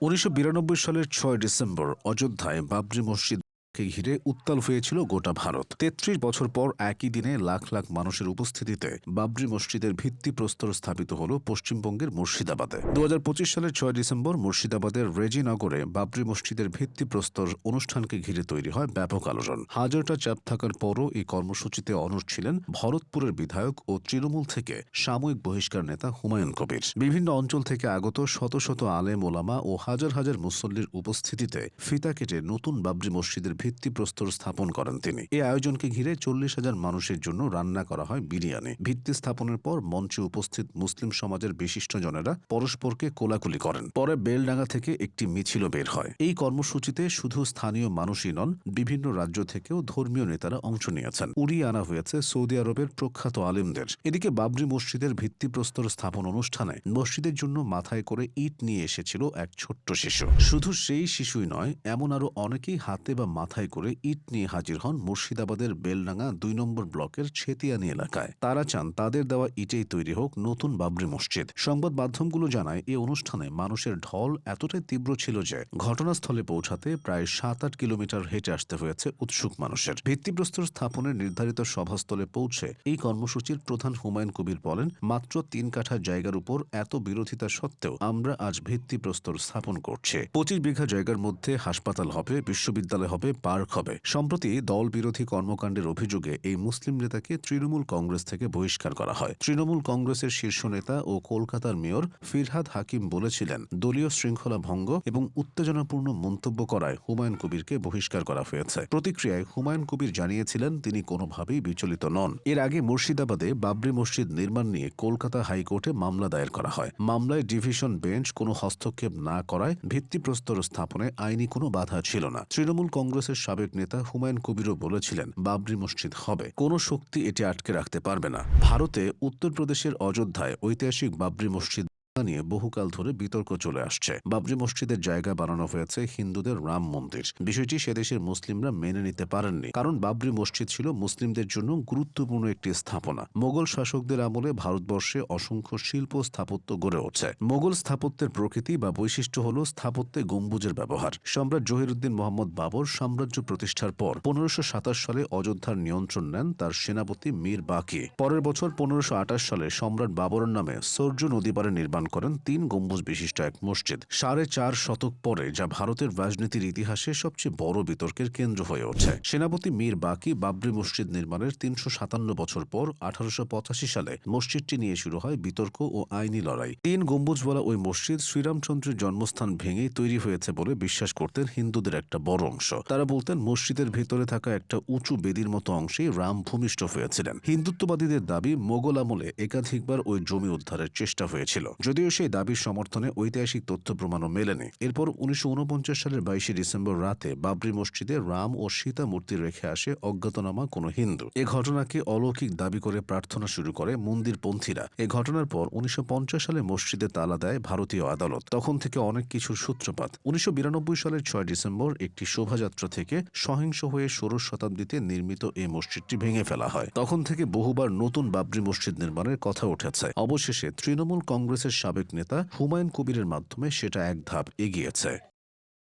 উনিশশো বিরানব্বই সালের ছয় ডিসেম্বর অযোধ্যায় বাবরি মসজিদ কে ঘিরে উত্তাল হয়েছিল গোটা ভারত। তেত্রিশ বছর পর একই দিনে লাখ লাখ মানুষের উপস্থিতিতে বাবরি মসজিদের ভিত্তিপ্রস্তর স্থাপিত হল পশ্চিমবঙ্গের মুর্শিদাবাদে। দু হাজার পঁচিশ সালের ছয় ডিসেম্বর মুর্শিদাবাদের রেজিনগরে বাবরি মসজিদের ভিত্তিপ্রস্তর অনুষ্ঠানকে ঘিরে তৈরি হয় ব্যাপক আলোড়ন হাজারটা চাপ থাকার পরও এই কর্মসূচিতে অনড় ছিলেন ভরতপুরের বিধায়ক ও তৃণমূল থেকে সাময়িক বহিষ্কার নেতা হুমায়ুন কবির। বিভিন্ন অঞ্চল থেকে আগত শত শত আলেম ওলামা ও হাজার হাজার মুসল্লির উপস্থিতিতে ফিতা কেটে নতুন বাবরি মসজিদের ভিত্তিপ্রস্তর স্থাপন করেন তিনি। এই আয়োজনকে ঘিরে চল্লিশ হাজার মানুষের জন্য রান্না করা হয় বিরিয়ানি। ভিত্তি স্থাপনের পর মঞ্চে উপস্থিত মুসলিম সমাজের বিশিষ্টজনেরা পরস্পরকে কোলাকুলি করেন। পরে বেলডাঙ্গা থেকে একটি মিছিল বের হয়। এই কর্মসূচিতে শুধু স্থানীয় মানুষই নন, বিভিন্ন রাজ্য থেকেও ধর্মীয় নেতারা অংশ নিয়েছেন। উড়িয়ে আনা হয়েছে সৌদি আরবের প্রখ্যাত আলিমদের। এদিকে বাবরি মসজিদের ভিত্তিপ্রস্তর স্থাপন অনুষ্ঠানে মসজিদের জন্য মাথায় করে ইট নিয়ে এসেছিল এক ছোট্ট শিশু। শুধু সেই শিশুই নয়, এমন আরও অনেকেই হাতে বা মাথায় করে ইট নিয়ে হাজির হন মুর্শিদাবাদের বেলডাঙ্গা দুই নম্বর ব্লকের ছেতিয়ানি এলাকায়। তারা চান তাদের দেওয়া ইটেই তৈরি হোক নতুন বাবরি মসজিদ। সংবাদ মাধ্যমগুলো জানায় এই অনুষ্ঠানে মানুষের ঢল এতটাই তীব্র ছিল যে ঘটনাস্থলে পৌঁছাতে প্রায় সাত আট কিলোমিটার হেঁটে আসতে হয়েছে উৎসুক মানুষের। ভিত্তিপ্রস্তর স্থাপনের নির্ধারিত সভাস্থলে পৌঁছে এই কর্মসূচির প্রধান হুমায়ুন কবির বলেন, মাত্র তিন কাঠা জায়গার উপর এত বিরোধিতা সত্ত্বেও আমরা আজ ভিত্তিপ্রস্তর স্থাপন করছি। পঁচিশ বিঘা জায়গার মধ্যে হাসপাতাল হবে, বিশ্ববিদ্যালয় হবে পার্ক হবে। সম্প্রতি দল বিরোধী কর্মকাণ্ডের অভিযোগে এই মুসলিম নেতাকে তৃণমূল কংগ্রেস থেকে বহিষ্কার করা হয়। তৃণমূল কংগ্রেসের শীর্ষ নেতা ও কলকাতার মেয়র ফিরহাদ হাকিম বলেছিলেন, দলীয় শৃঙ্খলা ভঙ্গ এবং উত্তেজনাপূর্ণ মন্তব্য করায় হুমায়ুন কবিরকে বহিষ্কার করা হয়েছে। প্রতিক্রিয়ায় হুমায়ুন কবির জানিয়েছিলেন, তিনি কোনোভাবেই বিচলিত নন। এর আগে মুর্শিদাবাদে বাবরি মসজিদ নির্মাণ নিয়ে কলকাতা হাইকোর্টে মামলা দায়ের করা হয়। মামলায় ডিভিশন বেঞ্চ কোনো হস্তক্ষেপ না করায় ভিত্তিপ্রস্তর স্থাপনে আইনি কোনো বাধা ছিল না। তৃণমূল কংগ্রেসের সাবেক নেতা হুমায়ুন কবিরও বলেছিলেন, বাবরি মসজিদ হবে। কোনো শক্তি এটি আটকে রাখতে পারবে না। ভারতে উত্তরপ্রদেশের অযোধ্যায় ঐতিহাসিক বাবরি মসজিদ নিয়ে বহুকাল ধরে বিতর্ক চলে আসছে। বাবরি মসজিদের জায়গা বানানো হয়েছে হিন্দুদের রাম মন্দির। বিষয়টি সেদেশের মুসলিমরা মেনে নিতে পারেননি। কারণ বাবরি মসজিদ ছিল মুসলিমদের জন্য গুরুত্বপূর্ণ একটি স্থাপনা। মোগল শাসকদের আমলে ভারতবর্ষে অসংখ্য শিল্প স্থাপত্য গড়ে ওঠে মোগল স্থাপত্যের প্রকৃতি বা বৈশিষ্ট্য হল স্থাপত্যে গম্বুজের ব্যবহার। সম্রাট জহিরুদ্দিন মোহাম্মদ বাবর সাম্রাজ্য প্রতিষ্ঠার পর পনেরোশো সালে অযোধ্যার নিয়ন্ত্রণ নেন তার সেনাপতি মীর বাকি। পরের বছর পনেরোশো সালে সম্রাট বাবরের নামে সৌর্য নদী পারে নির্মাণ করেন তিন গম্বুজ বিশিষ্ট এক মসজিদ, সাড়ে চার শতক পরে, যা ভারতের রাজনীতির ইতিহাসে সবচেয়ে বড় বিতর্কের কেন্দ্র হয়ে ওঠে। সেনাপতি মীর বাকি বাবরি মসজিদ নির্মাণের তিনশো সাতান্ন বছর পর, আঠারোশো পঁচাশি সালে মসজিদটি নিয়ে শুরু হয় বিতর্ক ও আইনি লড়াই। তিন গম্বুজওয়ালা ওই মসজিদ শ্রীরামচন্দ্রের জন্মস্থান ভেঙেই তৈরি হয়েছে বলে বিশ্বাস করতেন হিন্দুদের একটা বড় অংশ। তারা বলতেন, মসজিদের ভিতরে থাকা একটা উঁচু বেদির মতো অংশেই রাম ভূমিষ্ঠ হয়েছিলেন। হিন্দুত্ববাদীদের দাবি, মোগল আমলে একাধিকবার ওই জমি উদ্ধারের চেষ্টা হয়েছিল। যদিও সেই দাবির সমর্থনে ঐতিহাসিক তথ্য প্রমাণও মেলেনি। এরপর উনিশশো সালের বাইশে ডিসেম্বর রাতে বাবরি মসজিদে রাম ও সীতা মূর্তি রেখে আসে অজ্ঞাতনামা কোনো হিন্দু। এ ঘটনাকে অলৌকিক দাবি করে প্রার্থনা শুরু করে মন্দিরপন্থীরা। এ ঘটনার পর উনিশশো পঞ্চাশ সালে মসজিদে তালা দেয় ভারতীয় আদালত। তখন থেকে অনেক কিছুর সূত্রপাত। উনিশশো বিরানব্বই সালের ছয় ডিসেম্বর একটি শোভাযাত্রা থেকে সহিংস হয়ে ষোড়শ শতাব্দীতে নির্মিত এই মসজিদটি ভেঙে ফেলা হয়। তখন থেকে বহুবার নতুন বাবরি মসজিদ নির্মাণের কথা উঠেছে। অবশেষে তৃণমূল কংগ্রেসের সাবেক নেতা হুমায়ুন কবিরের মাধ্যমে সেটা এক ধাপ এগিয়েছে।